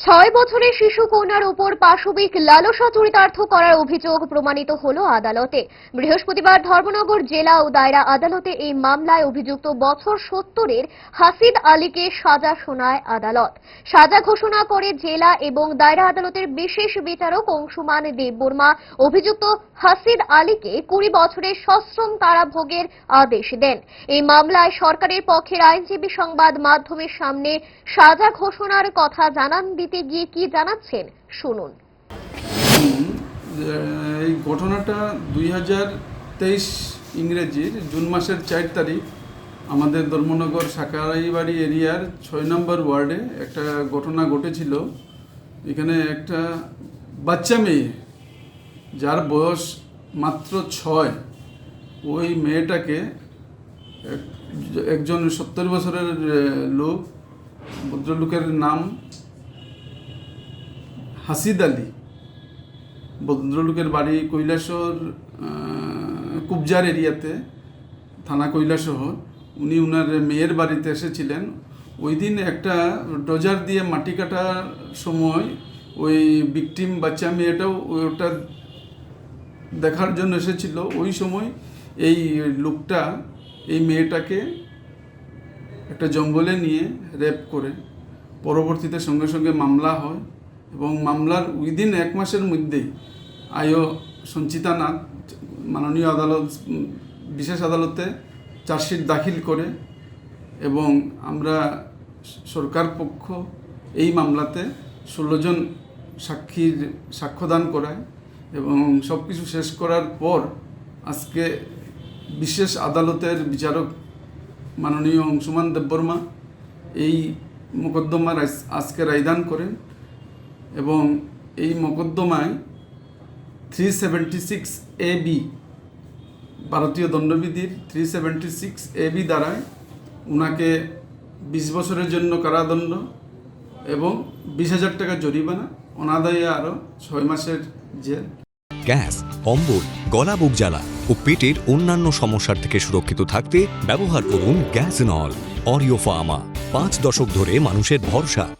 ছয় বছরের শিশু কন্যার উপর পাশবিক লালসা চরিতার্থ করার অভিযোগ প্রমাণিত হল আদালতে। বৃহস্পতিবার ধর্মনগর জেলা ও দায়রা আদালতে এই মামলায় অভিযুক্ত বছর সত্তরের হাসিদ আলীকে সাজা শোনায় আদালত। সাজা ঘোষণা করে জেলা এবং দায়রা আদালতের বিশেষ বিচারক অংশুমান দেববর্মা অভিযুক্ত হাসিদ আলীকে কুড়ি বছরের সশ্রম কারাভোগের আদেশ দেন। এই মামলায় সরকারের পক্ষের আইনজীবী সংবাদ মাধ্যমের সামনে সাজা ঘোষণার কথা জানান দিতে গিয়ে কি জানাচ্ছেন? শুনুন। এই ঘটনাটা দুই হাজার তেইশ ইংরেজির জুন মাসের চার তারিখ, আমাদের ধর্মনগর সাকারাইবাড়ি এরিয়ার ছয় নম্বর ওয়ার্ডে একটা ঘটনা ঘটেছিল। এখানে একটা বাচ্চা মেয়ে, যার বয়স মাত্র ছয়, ওই মেয়েটাকে এক- একজন সত্তর বছরের লোক, ভদ্রলোকের নাম হাসিদ আলী ভদ্রলোকের বাড়ি কৈলাসর কুবজার এরিয়াতে, থানা কৈলাসহর। উনি উনার মেয়ের বাড়িতে এসেছিলেন। ওই দিন একটা ডোজার দিয়ে মাটি কাটার সময় ওই বিকটিম বাচ্চা মেয়েটাও ওটা দেখার জন্য এসেছিল। ওই সময় এই লোকটা এই মেয়েটাকে একটা জঙ্গলে নিয়ে রেপ করে। পরবর্তীতে সঙ্গে সঙ্গে মামলা হয়। এবং মামলার উইদিন এক মাসের মধ্যেই আয়ো সঞ্চিতা নাথ মাননীয় আদালত, বিশেষ আদালতে চার্জশিট দাখিল করে এবং আমরা সরকার পক্ষ এই মামলাতে ষোলো জন সাক্ষীর সাক্ষ্যদান করায় এবং সব কিছু শেষ করার পর আজকে বিশেষ আদালতের বিচারক মাননীয় অংশুমান দেববর্মা এই মোকদ্দমার আজ- আজকে রায়দান করেন। এবং এই মোকদ্দমায় three seventy six A B ভারতীয় দণ্ডবিধির three seventy six A B দ্বারায় ওনাকে বিশ বছরের জন্য কারাদণ্ড এবং বিশ হাজার টাকা জরিমানা, অনাদায়ে আরও ছয় মাসের জেল। গ্যাস, অম্বল, গলা বুক জ্বালা ও পেটের অন্যান্য সমস্যার থেকে সুরক্ষিত থাকতে ব্যবহার করুন গ্যাস নল, অরিও ফার্মা। পাঁচ দশক ধরে মানুষের ভরসা।